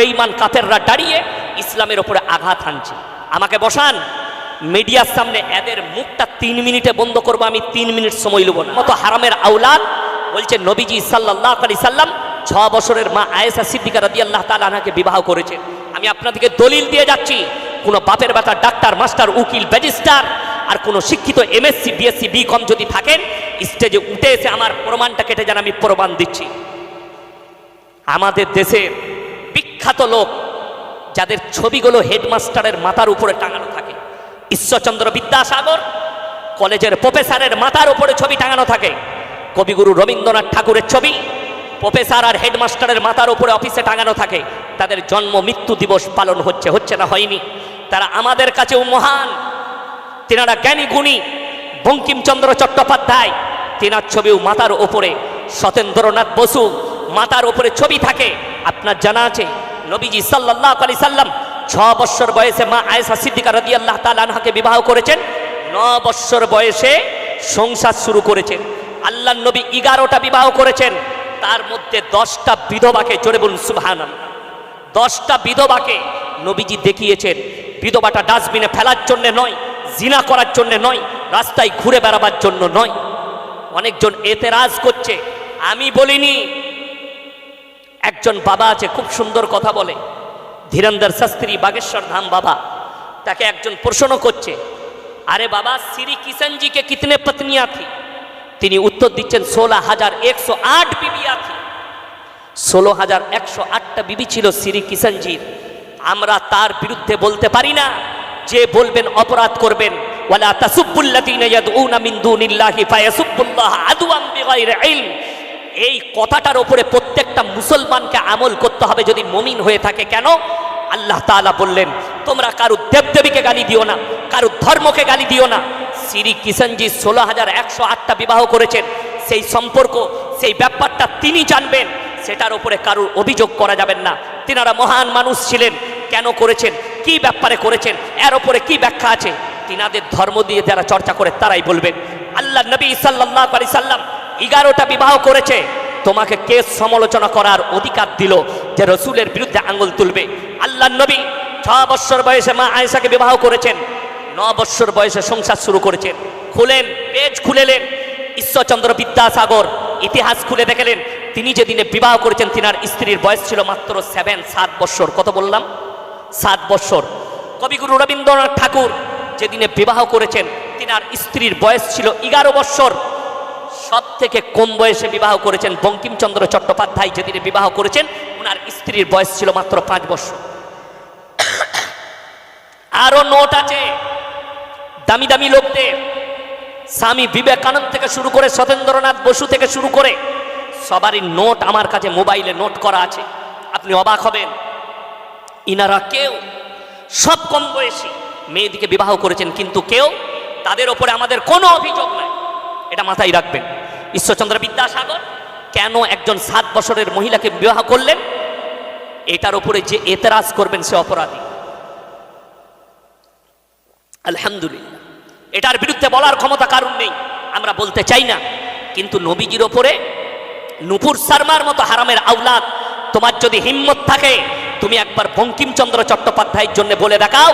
বেঈমান কাফেররা দাঁড়িয়ে ইসলামের ওপরে আঘাত হানছে। আমাকে বসান, মিডিয়ার সামনে এদের মুখটা তিন মিনিটে বন্ধ করব, আমি তিন মিনিট সময় নেব না। মতো হারামের আউলাদ বলছে, নবীজি সাল্লাহ আলি সাল্লাম ছ বছরের মা আয়েসা সিদ্দিকা রাদি আল্লাহ তালাকে বিবাহ করেছে। আমি আপনাদেরকে দলিল দিয়ে যাচ্ছি, কোনো বাপের বেটা ডাক্তার, মাস্টার, উকিল ব্যাজিস্টার আর কোনো শিক্ষিত এমএসসি, বিএসসি বি কম যদি থাকেন, স্টেজে উঠে এসে আমার প্রমাণটা কেটে যান, আমি প্রমাণ দিচ্ছি। আমাদের দেশের বিখ্যাত লোক, যাদের ছবিগুলো হেডমাস্টারের মাথার উপরে টাঙানো থাকে। ঈশ্বরচন্দ্র বিদ্যাসাগর কলেজের প্রফেসরের মাথার উপরে ছবি টাঙানো থাকে। কবিগুরু রবীন্দ্রনাথ ঠাকুরের ছবি প্রফেসর আর হেডমাস্টারের মাথার উপরে অফিসে টাঙানো থাকে। তাদের জন্ম মৃত্যু দিবস পালন হচ্ছে হচ্ছে না হয়নি। তারা আমাদের কাছেও মহান। তেনারা জ্ঞানী গুণী। বঙ্কিমচন্দ্র চট্টোপাধ্যায়, তেনার ছবিও মাথার ওপরে সতেন্দ্রনাথ বসু, মাথার ওপরে ছবি থাকে। আপনার জানা আছে নবীজি সাল্লাহ আলি সাল্লাম ছ বৎসর বয়সে মা আয়েশা সিদ্দিকা রদি আল্লাহ তালানহাকে বিবাহ করেছেন। ন বৎসর বয়সে সংসার শুরু করেছেন। আল্লাহ নবী এগারোটা বিবাহ করেছেন। তার মধ্যে দশটা বিধবাকে জোরে বলুন সুবহান দশটা বিধবাকে নবীজি দেখিয়েছেন। বিধবাটা ডাস্টবিনে ফেলার জন্য নয়, জিনা করার জন্য নয়, রাস্তায় ঘুরে বেড়াবার জন্য নয়। অনেকজন এতেরাজ করছে, আমি বলিনি একজন বাবা আছে, খুব সুন্দর কথা বলে। ধীরেন্দ্র শাস্ত্রী বাগেশ্বর ধাম বাবা, তাকে একজন প্রশ্ন করছে, আরে বাবা, শ্রী কিষণজিকে কিতনে পত্নিয়া থি? তিনি উত্তর দিচ্ছেন, ষোলো হাজার একশো আট বিবি থি। ষোলো হাজার একশো আটটা বিবি ছিল শ্রী কিষণজির। আমরা তার বিরুদ্ধে বলতে পারি না, যে বলবেন, অপরাধ করবেন। ওয়ালা তাসুব্বুল্লাযীনা ইয়াদউনা মিন দুনিল্লাহি ফায়াসুব্বুল্লাহ আদওয়াম বিগাইরি ইলম। এই কথাটার উপরে প্রত্যেকটা মুসলমানকে আমল করতে হবে যদি মমিন হয়ে থাকে কেন? আল্লাহ তাআলা বললেন, তোমরা কারু দেবদেবীকে গালি দিও না কারু ধর্মকে গালি দিও না। শ্রী কিষণজি ষোলো হাজার একশো আটটা বিবাহ করেছেন। সেই সম্পর্ক, সেই ব্যাপারটা তিনি জানবেন। সেটার উপরে কারুর অভিযোগ করা যাবেন না। তিনারা মহান মানুষ ছিলেন। কেন করেছেন? কি ব্যাপারে করেছেন? এর ওপরে কি ব্যাখ্যা আছে? তিনাদের ধর্ম দিয়ে যারা চর্চা করে তারাই বলবেন। আল্লাহ নবী সাল্লাহ আলি সাল্লাম এগারোটা বিবাহ করেছে। তোমাকে কে সমালোচনা করার অধিকার দিল যে রসুলের বিরুদ্ধে আঙ্গুল তুলবে। আল্লাহ নবী ছ বৎসর বয়সে মা আয়েশাকে বিবাহ করেছেন। ন বৎসর বয়সে সংসার শুরু করেছেন। খুলেন, পেজ খুলেলেন। ঈশ্বরচন্দ্র বিদ্যাসাগর ইতিহাস খুলে দেখলেন। তিনি যেদিনে বিবাহ করেছেন, তিনার স্ত্রীর বয়স ছিল মাত্র সেভেন সাত বৎসর কত বললাম? সাত বৎসর কবিগুরু রবীন্দ্রনাথ ঠাকুর যেদিনে বিবাহ করেছেন, তিনার স্ত্রীর বয়স ছিল এগারো বৎসর সব থেকে কম বয়সে বিবাহ করেছেন বঙ্কিমচন্দ্র চট্টোপাধ্যায়, যেদিনে বিবাহ করেছেন ওনার স্ত্রীর বয়স ছিল মাত্র পাঁচ বছর। আরও নোট আছে, দামি দামি লোকদের। স্বামী বিবেকানন্দ থেকে শুরু করে সতেন্দ্রনাথ বসু থেকে শুরু করে, সবারই নোট আমার কাছে মোবাইলে নোট করা আছে। আপনি অবাক হবেন, ইনারা কেউ, সব কম বয়সী মেয়েদিকে বিবাহ করেছেন, কিন্তু কেউ তাদের ওপরে আমাদের কোনো অভিযোগ নাই। এটা মাথায় রাখবেন। ঈশ্বরচন্দ্র বিদ্যাসাগর, কেন একজন সাত বছরের মহিলাকে বিবাহ করলেন? এটার উপরে যে এতরাজ করবেন সে অপরাধী। আলহামদুলিল্লাহ। এটার বিরুদ্ধে বলার ক্ষমতা কারণ নেই, আমরা বলতে চাই না। কিন্তু নবীজির ওপরে নুপুর শর্মার মতো হারামের আউলাদ তোমার যদি হিম্মত থাকে, তুমি একবার বঙ্কিমচন্দ্র চট্টোপাধ্যায়ের জন্য বলে দেখাও,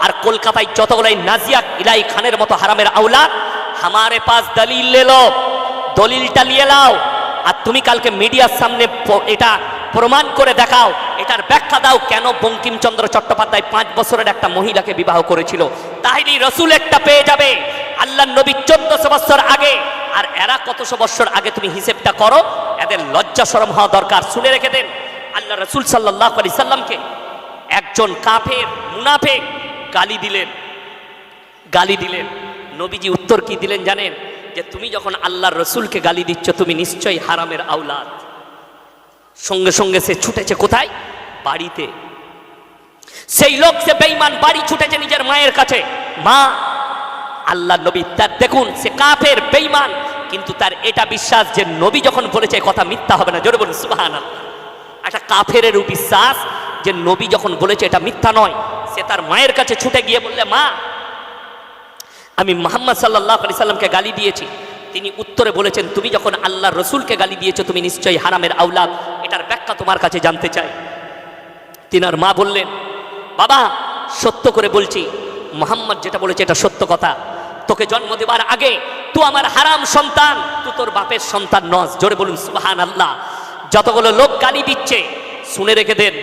আর কলকাতায় যতগুলাই নাজিয়া ইলাই খানের মতো হারামের আউলাদ হামারে পাস দলিল লেলো। দলিলটা নিয়ে লাও আর তুমি কালকে মিডিয়ার সামনে এটা প্রমাণ করে দেখাও। এটার ব্যাখ্যা দাও কেন বঙ্কিমচন্দ্র চট্টোপাধ্যায় পাঁচ বছরের একটা মহিলাকে বিবাহ করেছিল। তাহলে রসুল একটা পেয়ে যাবে। আল্লাহ নবী চোদ্দশো বছর আগে। আর এরা কতশো বছর আগে তুমি হিসেবটা করো? এদের লজ্জা সরম হওয়া দরকার। শুনে রেখে দেন আল্লাহ রসুল সাল্লাহ আলি সাল্লামকে একজন কাফের, মুনাফেক গালি দিলেন। গালি দিলেন। নবীজি উত্তর কি দিলেন জানেন? যে তুমি যখন আল্লাহর রসুলকে গালি দিচ্ছ, তুমি নিশ্চয়ই হারামের আউলাদ সঙ্গে সঙ্গে সে ছুটেছে কোথায়? বাড়িতে। সেই লোক, সে বেঈমান, বাড়ি ছুটেছে নিজের মায়ের কাছে। মা আল্লাহ নবী, তার দেখুন, সে কাফের, বেঈমান, কিন্তু তার এটা বিশ্বাস যে নবী যখন বলেছে কথা মিথ্যা হবে না, জোরে বলুন সুবাহান একটা কাফেরেরও বিশ্বাস যে নবী যখন বলেছে, এটা মিথ্যা নয়। সে তার মায়ের কাছে ছুটে গিয়ে বললে, মা আমি মোহাম্মদ সাল্লাহ আলি সাল্লামকে গালি দিয়েছি। তিনি উত্তরে বলেছেন, তুমি যখন আল্লাহ রসুলকে গালি দিয়েছ, তুমি নিশ্চয়ই হারামের আউলাদ এটার ব্যাখ্যা তোমার কাছে জানতে চাই। তিনার মা বললেন, বাবা, সত্য করে বলছি। মোহাম্মদ যেটা বলেছে, এটা সত্য কথা। তোকে জন্ম দেবার আগে তুই আমার হারাম সন্তান তুই তোর বাপের সন্তান নস। জোরে বলুন সুবাহান আল্লাহ যতগুলো লোক গালি দিচ্ছে, শুনে রেখে দেন।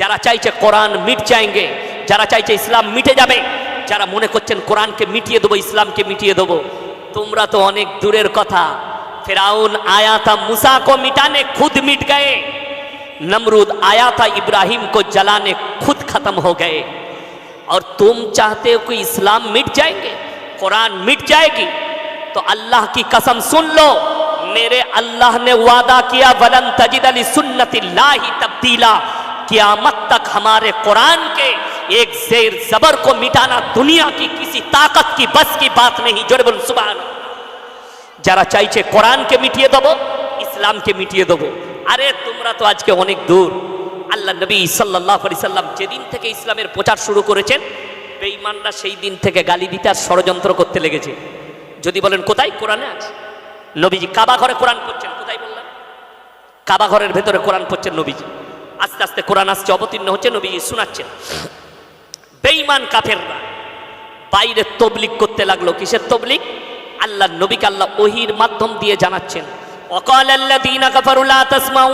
যারা চাইছে কোরআন মিট চাইঙ্গে যারা চাইছে ইসলাম মিটে যাবে যারা মনে করছেন কোরআনকে মিটিয়ে দেবো، ইসলামকে মিটিয়ে দেবো، তোমরা তো অনেক দূরের কথা। فراؤن آیا تھا موسا کو مٹانے خود مٹ گئے نمرود آیا تھا ابراہیم کو جلانے خود ختم ہو گئے اور تم چاہتے ہو کہ اسلام مٹ جائیں گے قرآن مٹ جائے گی تو اللہ کی قسم سن لو میرے اللہ نے وعدہ کیا ولن تجد علی سنت تبدیلا एक जेर जबर को मिटाना दुनिया की किसी ताकत की बस की बात नहीं जोड़े बोल सुबह যারা চাইছে কোরআনকে মিটিয়ে দেবো ইসলামকে মিটিয়ে দেবো আরে তোমরা তো আজকে অনেক দূর আল্লাহ নবী সাল্লাহ আলি সাল্লাম যেদিন থেকে ইসলামের প্রচার শুরু করেছেন বেঈমানরা সেই দিন থেকে গালি দিতে আর ষড়যন্ত্র করতে লেগেছে যদি বলেন কোথায় কোরআনে আছে নবীজি কাবা ঘরে কোরআন পড়ছেন কোথায় বললাম কাবা ঘরের ভেতরে কোরআন পড়ছেন নবীজি আস্তে আস্তে কোরআন আসছে অবতীর্ণ হচ্ছে নবীজি শোনাচ্ছেন বেঈমান কাফেররা। বাইরে তবলিক করতে লাগল। কিসের তবলিক আল্লাহ নবীকে আল্লাহ ওহির মাধ্যম দিয়ে জানাচ্ছেন। অকল আল্লাহ দিন কাফারুল্লাহ তাসমাউ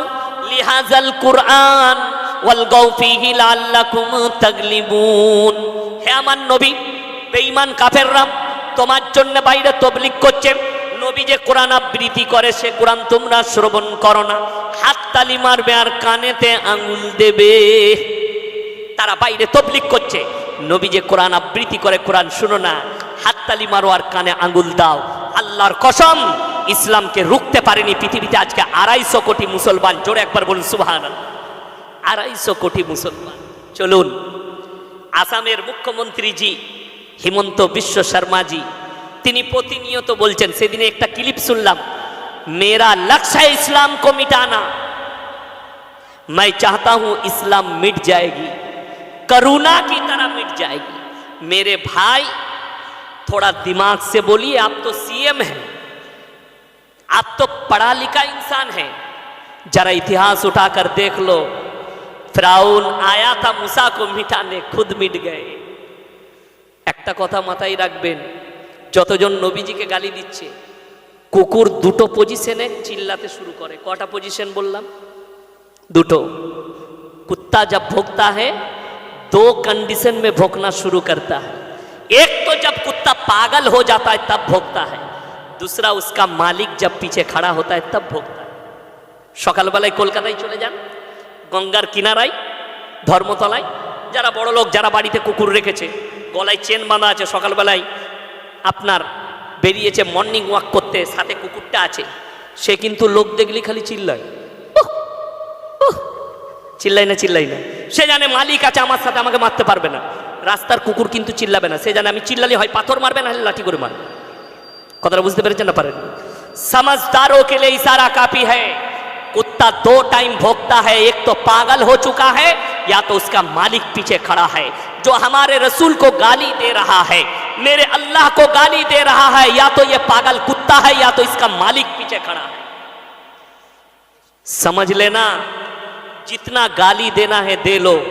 লিহাজাল কুরআন ওয়াল গৌফিহি লাল্লাকুম তাগলিবুন। হে আমার নবী, বেঈমান কাফেররা, তোমার জন্য বাইরে তবলিক করছে। নবী যে কোরআন আবৃত্তি করে, সে কোরআন তোমরা শ্রবণ করো না। হাত তালি মারবে আর কানেতে আঙুল দেবে। তারা বাইরে তবলিক করছে নবী যে কোরআন আবৃত্তি করে কোরআন শুনো না হাততালি মারো আর কানে আঙ্গুল দাও আল্লাহর কসম ইসলামকে রুখতে পারেনি পৃথিবীতে আজকে আড়াইশো কোটি মুসলমান জোরে একবার বলুন সুবহান আড়াইশো কোটি মুসলমান চলুন আসামের মুখ্যমন্ত্রীজি হিমন্ত বিশ্ব শর্মাজি তিনি প্রতিনিয়ত বলছেন সেদিনে একটা ক্লিপ শুনলাম মেরা লক্ষ্য है इस्लाम को मिटाना मैं चाहता हूं इस्लाम मिट जाएगी करुणा की तरह मिट जाएगी मेरे भाई थोड़ा दिमाग से बोलिए आप तो सीएम हैं आप तो पढ़ा लिखा इंसान है जरा इतिहास उठाकर देख लो ফ্রাউন আয়া তা মুসা কো মিটানে খুদ মিট গয়ে একটা কথা মাথায় রাখবেন যতজন নবীজিকে গালি দিচ্ছে কুকুর দুটো পজিশনে চিল্লাতে শুরু করে কটা পজিশন বললাম দুটো कुत्ता जब भोंकता है दो कंडीशन में भोंकना शुरू करता है एक तो जब कुत्ता पागल हो जाता है तब भोंकता है दूसरा उसका मालिक जब पीछे खड़ा होता है तब भोंकता है সকালবেলায় কলকাতায় চলে যান গঙ্গার কিনারায় ধর্মতলায় যারা বড় লোক যারা বাড়িতে কুকুর রেখেছে গলায় চেন বাঁধা আছে সকালবেলায় আপনার বেরিয়েছে মর্নিং ওয়াক করতে সাথে কুকুরটা আছে সে কিন্তু লোক দেখলে খালি চিল্লায় উহ, উহ, চিল্লাই না চিল্লাই না। সে জানে মালিক আছে، আমার সাথে আমাকে মারতে পারবে না। রাস্তার কুকুর কিন্তু চিল্লাবে না। সে জানে আমি চিল্লালে হয় পাথর মারবে، না হলে লাঠি করে মারবে। কথাটা বুঝতে পেরেছেন না পারেন? سمجھداروں کے لیے اشارہ کافی ہے کتا دو ٹائم بھوکتا ہے ایک تو پاگل ہو چکا ہے یا تو اس کا مالک پیچھے جو ہمارے رسول کو گالی دے رہا ہے میرے اللہ کو گالی دے رہا ہے یا تو یہ پاگل کتا ہے، یا تو اس کا مالک پیچھے کھڑا ہے سمجھ لینا جتنا گالی دینا ہے دے لو،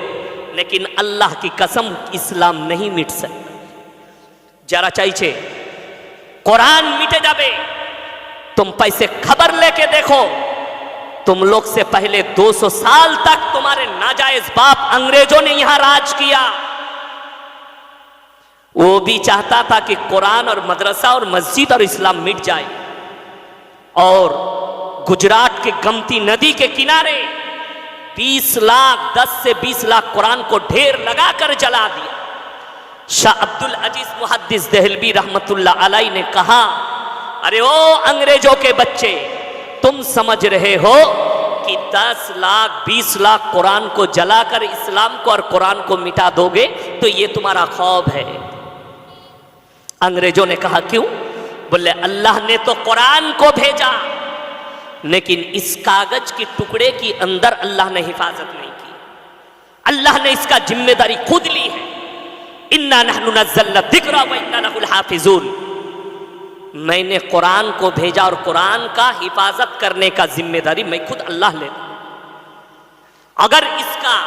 لیکن اللہ کی قسم اسلام نہیں مٹ سکتا۔ যারা চাইছে قرآن মিটে যাবে تم پیسے خبر لے کے دیکھو۔ تم لوگ سے پہلے دو سو سال تک تمہارے ناجائز باپ انگریزوں نے یہاں راج کیا۔ وہ بھی چاہتا تھا کہ قرآن اور مدرسہ اور مسجد اور اسلام مٹ جائے۔ اور گجرات کے گمتی ندی کے کنارے بیس لاکھ، دس سے بیس لاکھ قرآن کو ڈھیر لگا کر جلا دیا۔ شاہ عبد العزیز محدث دہلوی رحمت اللہ علیہ نے کہا، ارے او انگریزوں کے بچے، تم سمجھ رہے ہو کہ دس لاکھ، بیس لاکھ قرآن کو جلا کر اسلام کو اور قرآن کو مٹا دو گے تو یہ تمہارا خواب ہے۔ انگریزوں نے کہا، کیوں؟ بولے، اللہ نے تو قرآن کو بھیجا۔ لیکن اس کاغذ کے ٹکڑے کی اندر اللہ نے حفاظت نہیں کی۔ اللہ نے اس کا ذمہ داری خود لی ہے۔ اِنَّا نَحْنُ نَزَّلْنَا ذِكْرَ الْحَافِظُونَ۔ میں نے قرآن کو بھیجا اور قرآن کا حفاظت کرنے کا ذمہ داری میں خود اللہ لے لیتا اگر اس کا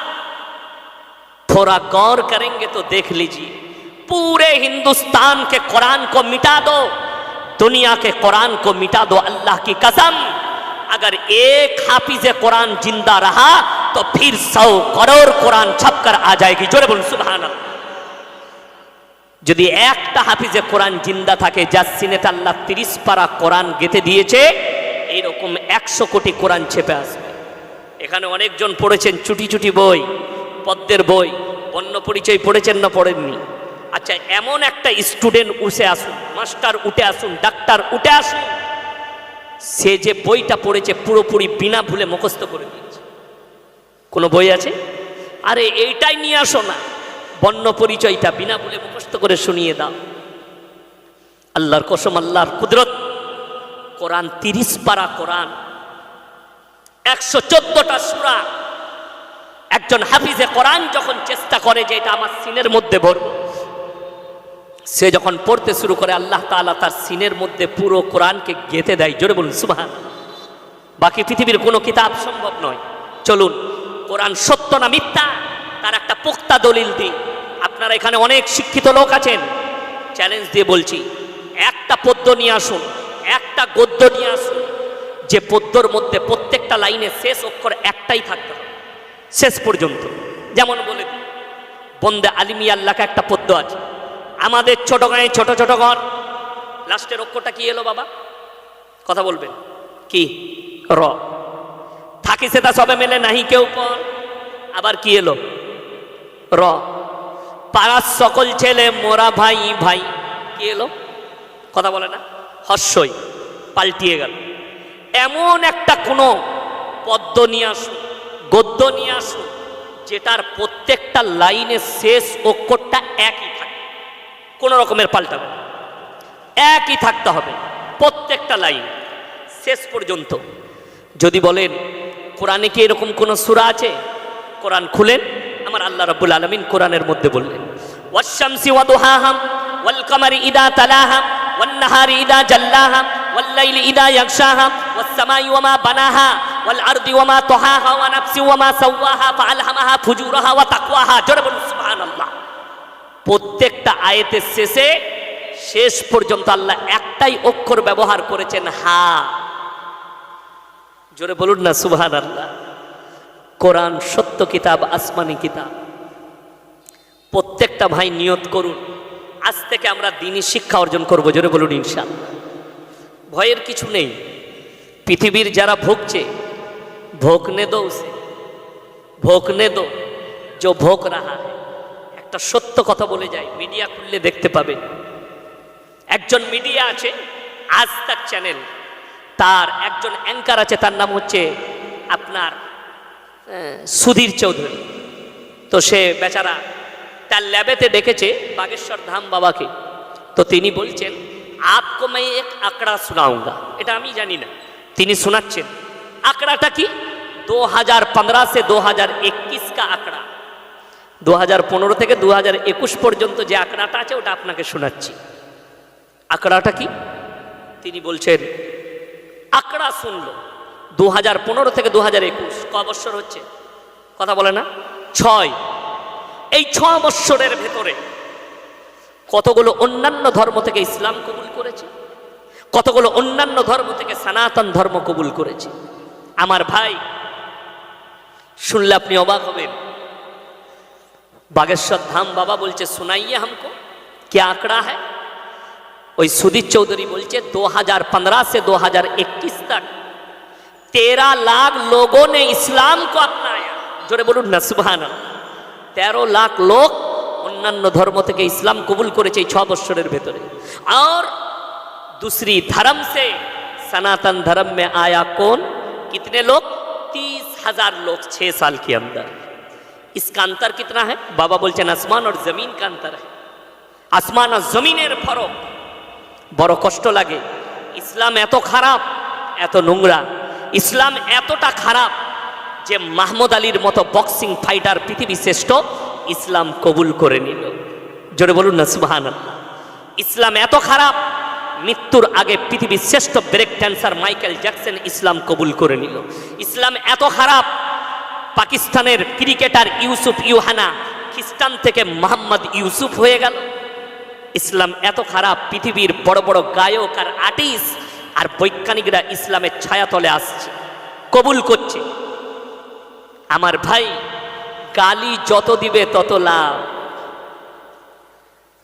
تھوڑا غور کریں گے تو دیکھ لیجیے پورے ہندوستان کے قرآن کو مٹا دو۔ دنیا کے قرآن کو مٹا دو اللہ کی قسم۔ अगर एक हाफिज कुरान जिंदा रहा तो फिर सौ करोड़ कुरान छपकर आ जाएगी जोरे बोलून सुबहान अल्लाह। যদি একটা হাফিজে কোরআন জিন্দা থাকে যার সিনেতে আল্লাহ তিরিশ পারা কোরআন গেতে দিয়েছে এইরকম একশো কোটি কোরআন ছেপে আসবে এখানে অনেকজন পড়েছেন চুটি চুটি বই পদ্মের বই বন্য পরিচয় পড়েছেন না পড়েননি আচ্ছা এমন একটা স্টুডেন্ট উঠে আসুন মাস্টার উঠে আসুন ডাক্তার উঠে আসুন সে যে বইটা পড়েছে পুরোপুরি বিনা ভুলে মুখস্থ করে দিয়েছে। কোনো বই আছে? আরে এইটাই নিয়ে আসো না। বন্য পরিচয়টা বিনা ভুলে মুখস্থ করে শুনিয়ে দাও। আল্লাহর কসম, আল্লাহর কুদরত। কোরআন তিরিশ পারা কোরআন। একশো চোদ্দটা সুরা। একজন হাফিজে কোরআন যখন চেষ্টা করে যে এটা আমার সিনের মধ্যে ভরব সে যখন পড়তে শুরু করে, আল্লাহ তাআলা তার সিনের মধ্যে পুরো কোরআনকে গেঁথে দেয়। জোরে বলুন, সুবহান। বাকি পৃথিবীর কোনো কিতাব সম্ভব নয়। চলুন, কোরআন সত্য না মিথ্যা? তার একটা পোক্তা দলিল দিই। আপনারা এখানে অনেক শিক্ষিত লোক আছেন। চ্যালেঞ্জ দিয়ে বলছি, একটা পদ্য নিয়ে আসুন, একটা গদ্য নিয়ে আসুন। যে পদ্যর মধ্যে প্রত্যেকটা লাইনে শেষ অক্ষর একটাই থাকতে হবে শেষ পর্যন্ত। যেমন বলে, বন্দে আলিমি আল্লাহকে একটা পদ্য আছে। আমাদের ছোট গায়ে ছোট ছোট ঘর। লাস্টের অক্ষরটা কি এলো বাবা? কথা বলবেন। কি? র। থাকি সেটা সবে মেলে নাহি কেউ পর। আবার কি এলো? র। পাড়ার সকল ছেলে মোরা ভাই ভাই। কি এলো? কথা বলে না। হর্ষই পাল্টিয়ে গেল। এমন একটা কোনো পদ্ম নিয়ে আসুন, গদ্য নিয়ে আসুন, যেটার প্রত্যেকটা লাইনের শেষ অক্ষরটা একই। কোনো রকমের পাল্টাবে একই থাকতে হবে প্রত্যেকটা লাইন শেষ পর্যন্ত। যদি বলেন, কোরআনে কি এরকম কোনো সূরা আছে? কোরআন খুলেন, আমার আল্লাহ রাব্বুল আলামিন কোরআনের মধ্যে বললেন, ওয়াশ-শামসি ওয়া দুহাহা ওয়াল কামারি ইদা তালাহা ওয়ান নাহারি ইদা জাল্লাহা ওয়াল লাইলি ইদা ইয়াগশাহা ওয়াস সামাই ওয়া মা বানাহা ওয়াল আরদি ওয়া মা তাহাহা ওয়া নাফসি ওয়া প্রত্যেকটা আয়াতের শেষে শেষ পর্যন্ত আল্লাহ একটাই অক্ষর ব্যবহার করেছেন, হা। জোরে বলুন না সুবহান আল্লাহ কোরআন সত্য কিতাব, আসমানি কিতাব। প্রত্যেকটা ভাই নিয়ত করুন, আজ থেকে আমরা দিনই শিক্ষা অর্জন করব, জোরে বলুন ইনশাআল্লাহ। ভয়ের কিছু নেই, পৃথিবীর যারা ভুগছে ভোগনে দো উসে ভোগনে দো जो ভোগ রাহা है একটা সত্য কথা বলে যায়। মিডিয়া খুললে দেখতে পাবে। একজন মিডিয়া আছে, আজ তার চ্যানেল। তার একজন অ্যাঙ্কার আছে, তার নাম হচ্ছে আপনার সুধীর চৌধুরী। তো সে বেচারা তার ল্যাবেতে ডেকেছে বাগেশ্বর ধাম বাবাকে। তো তিনি বলছেন, আপকো মাই এক আঁকড়া শোনাউঙ্গা। এটা আমি জানি না। তিনি শোনাচ্ছেন, আঁকড়াটা কি? দু হাজার পনেরো সে দু হাজার একিশ কা আঁকড়া। দু হাজার পনেরো থেকে দু হাজার একুশ পর্যন্ত যে আঁকড়াটা আছে, ওটা আপনাকে শোনাচ্ছি। আঁকড়াটা কি? তিনি বলছেন আঁকড়া শুনলো। দু থেকে দু হাজার একুশ, ক বৎসর হচ্ছে? কথা বলে না? ছয়। এই ছ বৎসরের ভেতরে কতগুলো অন্যান্য ধর্ম থেকে ইসলাম কবুল করেছে? কতগুলো অন্যান্য ধর্ম থেকে সনাতন ধর্ম কবুল করেছে? আমার ভাই, শুনলে আপনি অবাক হবেন। बागेश्वर धाम बाबा बोलचे सुनाइए हमको क्या आंकड़ा है ওই সুদীপ চৌধুরী বলছে 2015 से 2021 तक तेरह लाख लोगों ने इस्लाम को अपनाया জোরে বলুন না সুবহান তেরো লাখ লোক অন্যান্য ধর্ম থেকে ইসলাম কবুল করেছে এই ছ বৎসরের ভেতরে আর दूसरी धर्म से सनातन धर्म में आया कौन कितने लोग तीस हजार लोग छह साल के अंदर इसका अंतर कितना है बाबा बोलते हैं आसमान और जमीन का अंतर है আসমান আর জমিনের ফরক বড় কষ্ট লাগে ইসলাম এত খারাপ এত নোংরা ইসলাম এতটা খারাপ যে মাহমুদ আলীর মতো বক্সিং ফাইটার পৃথিবী শ্রেষ্ঠ ইসলাম কবুল করে নিল জোরে বলুন না সুবাহান ইসলাম এত খারাপ মৃত্যুর আগে পৃথিবীর শ্রেষ্ঠ break dancer Michael Jackson Islam কবুল করে নিল ইসলাম এত খারাপ পাকিস্তানের ক্রিকেটার ইউসুফ ইউহানা খ্রিস্টান থেকে মোহাম্মদ ইউসুফ হয়ে গেল। ইসলাম এত খারাপ, পৃথিবীর বড় বড় গায়ক আর আর্টিস্ট আর বৈজ্ঞানিকরা ইসলামের ছায়াতলে আসছে, কবুল করছে। আমার ভাই, গালি যত দিবে তত লাভ।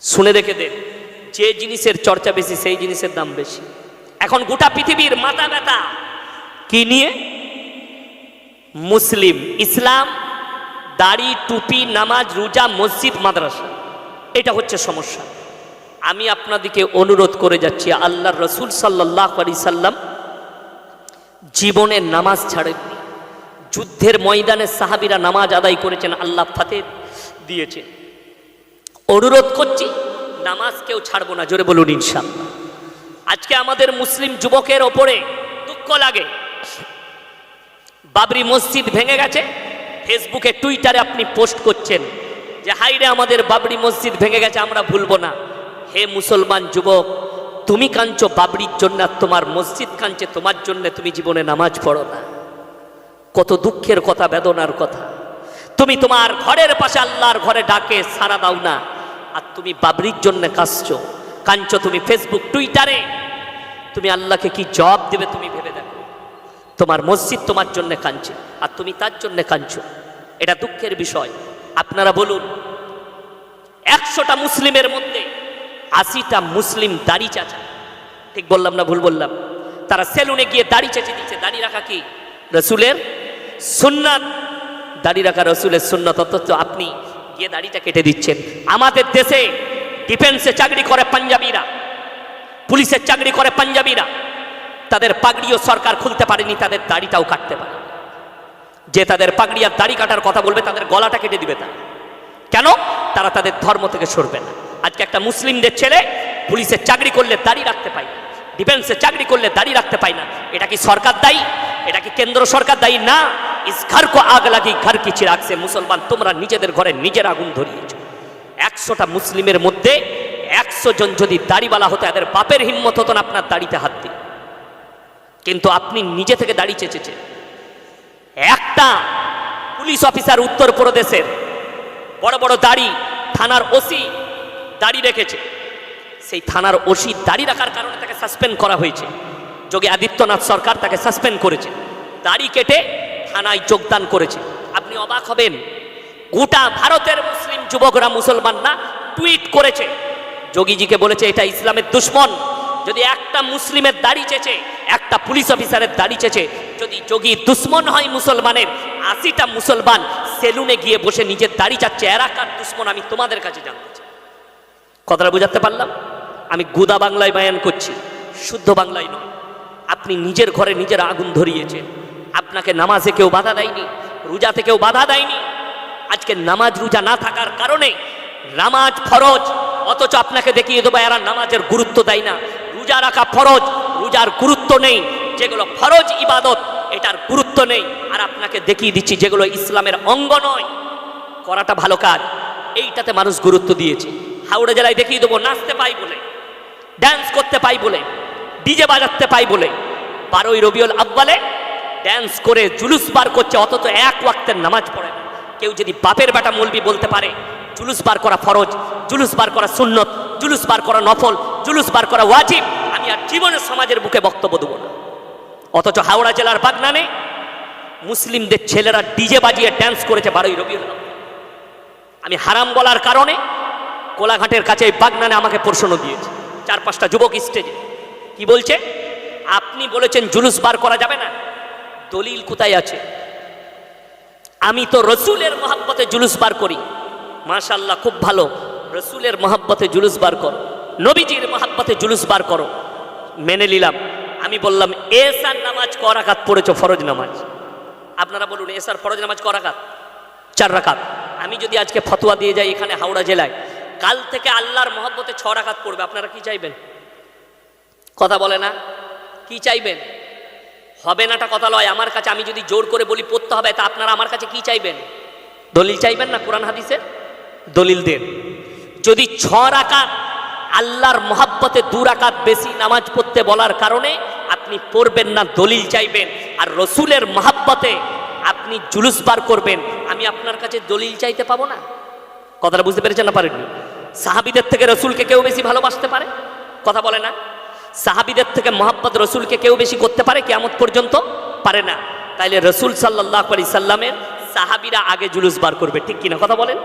শুনে রেখে দেন যে জিনিসের চর্চা বেশি, সেই জিনিসের দাম বেশি। এখন গোটা পৃথিবীর মাথা ব্যথা। কি নিয়ে? মুসলিম, ইসলাম, দাড়ি, টুপি, নামাজ, রোজা, মসজিদ, মাদ্রাসা। এটা হচ্ছে সমস্যা। আমি আপনাদেরকে অনুরোধ করে যাচ্ছি আল্লাহ রসুল সাল্লাহ আলি সাল্লাম জীবনে নামাজ ছাড়েননি। যুদ্ধের ময়দানে সাহাবিরা নামাজ আদায় করেছেন, আল্লাহ ফাতে দিয়েছেন। অনুরোধ করছি, নামাজ কেউ ছাড়বো না, জোরে বলুন ইনশাল্লাহ আজকে আমাদের মুসলিম যুবকের ওপরে দুঃখ লাগে। বাবরি মসজিদ ভেঙে গেছে। ফেসবুকে, টুইটারে আপনি পোস্ট করছেন যে হাইরে আমাদের বাবরি মসজিদ ভেঙে গেছে, আমরা ভুলবো না। হে মুসলমান যুবক, তুমি কাঁদছো, বাবরির জন্য আর তোমার মসজিদ কাঁদছে, তোমার জন্য তুমি জীবনে নামাজ পড়ো না। কত দুঃখের কথা, বেদনার কথা। তুমি তোমার ঘরের পাশে আল্লাহর ঘরে ডাকে, সারা দাও না। আর তুমি বাবরির জন্য কাঁদছো। কাঁদছো তুমি ফেসবুক, টুইটারে। তুমি আল্লাহকে কি জবাব দেবে তুমি তোমার মসজিদ তোমার জন্য কাঁদছে, আর তুমি তার জন্য কাঁদছো। এটা দুঃখের বিষয়। আপনারা বলুন, একশোটা মুসলিমের মধ্যে আশিটা মুসলিম দাড়ি চাচা। ঠিক বললাম না ভুল বললাম? তারা সেলুনে গিয়ে দাড়ি চেঁচে দিচ্ছে দাড়ি রাখা কি? রসুলের সুন্নাত। দাড়ি রাখা রসুলের সুন্নত, অথচ আপনি গিয়ে দাড়িটা কেটে দিচ্ছেন। আমাদের দেশে ডিফেন্সে চাকরি করে পাঞ্জাবিরা। পুলিশের চাকরি করে পাঞ্জাবিরা। তাদের পাগড়িও সরকার খুলতে পারেনি, তাদের দাড়িটাও কাটতে পারে যে তাদের পাগড়ি আর দাড়ি কাটার কথা বলবে, তাদের গলাটা কেটে দিবে তারা। কেন? তারা তাদের ধর্ম থেকে সরবে না। আজকে একটা মুসলিমদের ছেলে পুলিশের চাকরি করলে দাড়ি রাখতে পায় না, ডিফেন্সে চাকরি করলে দাড়ি রাখতে পায় না। এটা কি সরকার দায়ী? এটা কি কেন্দ্র সরকার দায়ী? না। ইস ঘর কো আগ লাগি, ঘর কি সে মুসলমান, তোমরা নিজেদের ঘরে নিজের আগুন ধরিয়েছ। একশোটা মুসলিমের মধ্যে একশো জন যদি দাড়িওয়ালা হতো, এদের বাপের হিম্মত হতো না আপনার দাড়িতে হাত দিয়ে কিন্তু আপনি নিজে থেকে দাড়ি চেঁচেছেন একটা পুলিশ অফিসার উত্তরপ্রদেশের বড় বড় দাড়ি থানার ওসি দাড়ি রেখেছে। সেই থানার ওসি দাড়ি রাখার কারণে তাকে সাসপেন্ড করা হয়েছে। যোগী আদিত্যনাথ সরকার তাকে সাসপেন্ড করেছে। দাড়ি কেটে থানায় যোগদান করেছে। আপনি অবাক হবেন, গোটা ভারতের মুসলিম যুবকরা মুসলমান না টুইট করেছে। যোগীজিকে বলেছে, এটা ইসলামের দুশ্মন। যদি একটা মুসলিমের দাড়ি চেচে, একটা পুলিশ অফিসারের দাড়ি চেচে, যদি যোগী দুশ্মন হয় মুসলমানের, আশিটা মুসলমান সেলুনে গিয়ে বসে নিজের দাড়ি চাচ্ছে এরাকার দুশ্মন আমি তোমাদের কাছে জানতে চাই। কথাটা বুঝাতে পারলাম? আমি গুদা বাংলায় বায়ান করছি, শুদ্ধ বাংলায় নয়। আপনি নিজের ঘরে নিজের আগুন ধরিয়েছেন। আপনাকে নামাজে কেউ বাধা দেয়নি, রোজাতে কেউ বাধা দেয়নি। আজকে নামাজ রোজা না থাকার কারণে নামাজ ফরজ, অথচ আপনাকে দেখিয়ে দেবো, এরা নামাজের গুরুত্ব দেয় না। রোজা রাখা ফরজ, রোজার গুরুত্ব নেই। যেগুলো ফরজ ইবাদত, এটার গুরুত্ব নেই। আর আপনাকে দেখিয়ে দিচ্ছি, যেগুলো ইসলামের অঙ্গ নয়, করাটা ভালো কাজ। এইটাতে মানুষ গুরুত্ব দিয়েছে। হাওড়া জেলায় দেখিয়ে দেবো, নাচতে পাই বলে ড্যান্স করতে পাই বলে ডিজে বাজাতে পাই বলে। বারোই রবিউল আব্বালে ড্যান্স করে জুলুস বার করছে, অথচ এক ওয়াক্তের নামাজ পড়ে কেউ যদি বাপের বেটা মলবি বলতে পারে, জুলুস বার করা ফরজ, জুলুস বার করা সুন্নত, জুলুস বার করা নফল জুলুস বার করা ওয়াজিব, আমি আর জীবনের সমাজের বুকে বক্তব্য দেবো না। অথচ হাওড়া জেলার বাগনানে মুসলিমদের ছেলেরা ডিজে বাজিয়ে ড্যান্স করেছে বারোই রবিউল আমি হারাম বলার কারণে কোলাঘাটের কাছে এই বাগনানে আমাকে প্রশ্ন দিয়েছে, চার পাঁচটা যুবক স্টেজে কি বলছে? আপনি বলেছেন জুলুস বার করা যাবে না। দলিল কোথায় আছে? আমি তো রসুলের মহাব্বতে জুলুস বার করি। মাশাল্লাহ খুব ভালো। রসুলের মহাব্বতে জুলুস বার করো। নবীজির মহাব্বতে জুলুস বার করো। মেনে নিলাম। আমি বললাম, এসার নামাজ ক পড়েছ? ফরজ নামাজ। আপনারা বলুন, এসার ফরজ নামাজ ক চার রাকাত। আমি যদি আজকে ফতোয়া দিয়ে যাই এখানে হাওড়া জেলায়, কাল থেকে আল্লাহর মহব্বতে ছ রাকাত পড়বে। আপনারা কি চাইবেন? কথা বলে না? কি চাইবেন? হবে নাটা কথা লয়। আমার কাছে আমি যদি জোর করে বলি পড়তে হবে, তা আপনারা আমার কাছে কি চাইবেন? দলিল চাইবেন না কোরআন হাদিসের দলিল দেন। যদি ছ রাকাত আল্লাহর মহাব্বতে দু রাকাত বেশি নামাজ পড়তে বলার কারণে আপনি পড়বেন না, দলিল চাইবেন। আর রসুলের মহাব্বতে আপনি জুলুস বার করবেন। আমি আপনার কাছে দলিল চাইতে পাবো না? কথাটা বুঝতে পেরেছেন না পারেননি? সাহাবিদের থেকে রসুলকে কেউ বেশি ভালোবাসতে পারে? কথা বলে না। সাহাবিদের থেকে মোহাম্মদ রসুলকে কেউ বেশি করতে পারে? কেমন পর্যন্ত পারে না। তাইলে রসুল সাল্লাহ আলি সাল্লামের সাহাবিরা আগে জুলুস বার করবে। ঠিক কিনা কথা বলেন?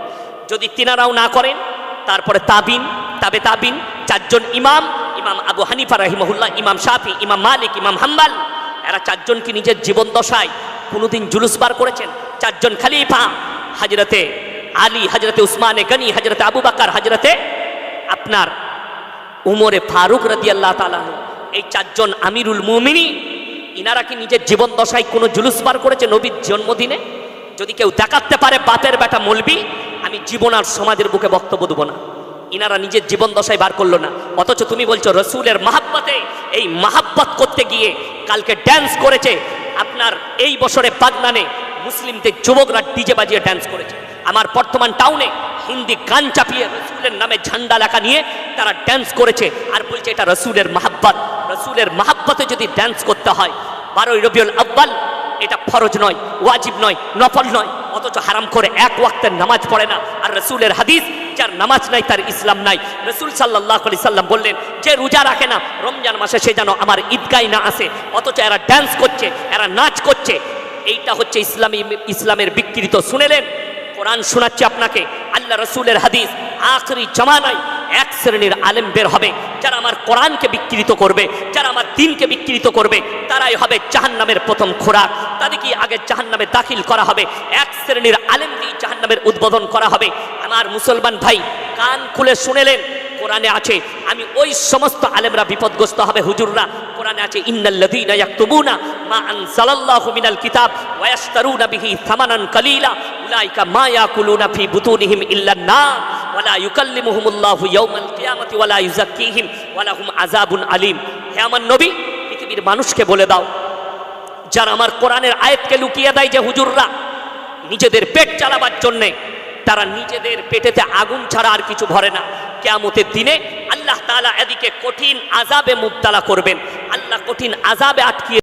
যদি তিনারাও না করেন, তারপরে তাবিন তাবে তাবিন চারজন ইমাম ইমাম আবু হানিফা রাহিমহুল্লাহ, ইমাম শাফি, ইমাম মালিক, ইমাম হাম্বাল, এরা চারজন কি নিজের জীবন দশায় কোনোদিন জুলুস বার করেছেন। চারজন খালিফা, হাজরতে আলী, হাজরতে উসমানে গনি, হাজরতে আবু বাকার, হাজরতে আপনার উমরে ফারুক রাদি আল্লাহ তালাহ এই চারজন আমিরুল মুমিনী ইনারা কি নিজের জীবন দশায় কোনো জুলুস বার করেছে নবীর জন্মদিনে? যদি কেউ দেখাতে পারে বাপের বেটা মলবি, আমি জীবন আর সমাজের বুকে বক্তব্য দেবো না। ইনারা নিজের জীবন দশায় বার করল না। অথচ তুমি বলছো, রসুলের মাহাব্বতে এই মাহাব্বত করতে গিয়ে কালকে ড্যান্স করেছে। আপনার এই বছরে বাগনানে মুসলিমদের যুবকরা ডিজে বাজিয়ে ড্যান্স করেছে। আমার বর্তমান টাউনে হিন্দি গান চাপিয়ে রসুলের নামে ঝান্ডা লেখা নিয়ে তারা ড্যান্স করেছে। আর বলছে, এটা রসুলের মাহাব্বত। রসুলের মাহাব্বতে যদি ড্যান্স করতে হয়, বারোই রবিউল আব্বাল এটা ফরজ নয়, ওয়াজিব নয়, নফল নয়। অথচ হারাম করে এক ওয়াক্তের নামাজ পড়ে না। আর রসুলের হাদিস যার নামাজ নাই, তার ইসলাম নাই। রসুল সাল্লাহ আলি সাল্লাম বললেন, যে রোজা রাখে না, রমজান মাসে সে যেন আমার ঈদগাই না আসে, অথচ এরা ড্যান্স করছে, এরা নাচ করছে। এইটা হচ্ছে ইসলামী, ইসলামের বিকৃত। শুনেলেন? কোরআন শোনাচ্ছে আপনাকে। আল্লাহ রসুলের হাদিস, আখরি জমানায় এক শ্রেণির আলেম বের হবে, যারা আমার কোরআনকে বিকৃত করবে, যারা আমার দিনকে বিকৃত করবে, তারাই হবে জাহান্নামের প্রথম খোরাক। তাদেরকে আগে জাহান্নামে দাখিল করা হবে, এক শ্রেণির আলেম দিয়ে জাহান্নামের উদ্বোধন করা হবে। আমার মুসলমান ভাই, কান খুলে শুনেলেন, কোরআনে আছে, আমি ওই সমস্ত আলেমরা বিপদগ্রস্ত হবে, হুজুররা। কোরআনে আছে, ইন্নাল্লাযীনা ইয়াকতুবুনা মা আনজালাল্লাহু মিনাল কিতাব, ওয়া ইয়াশতারুনা বিহি থামানান কালীলা, উলাইকা মা ইয়াকুলুনা ফি বুতুনিহিম ইল্লান নার ওয়ালা ইউকাল্লিমুহুমুল্লাহু ইয়াওমাল কিয়ামাতি ওয়ালা ইউযাক্কিহিম ওয়ালা হুম আযাবুন হে আমার নবী, পৃথিবীর মানুষকে বলে দাও, যারা আমার কোরআনের আয়াতকে লুকিয়ে দেয় যে হুজুররা, নিজেদের পেট চালাবার জন্যে, তারা নিজেদের পেটেতে আগুন ছাড়া আর কিছু ভরে না। কেয়ামতের দিনে আল্লাহ তাআলা এদিকে কঠিন আজাবে মুবতালা করবেন। আল্লাহ কঠিন আজাবে আটকিয়ে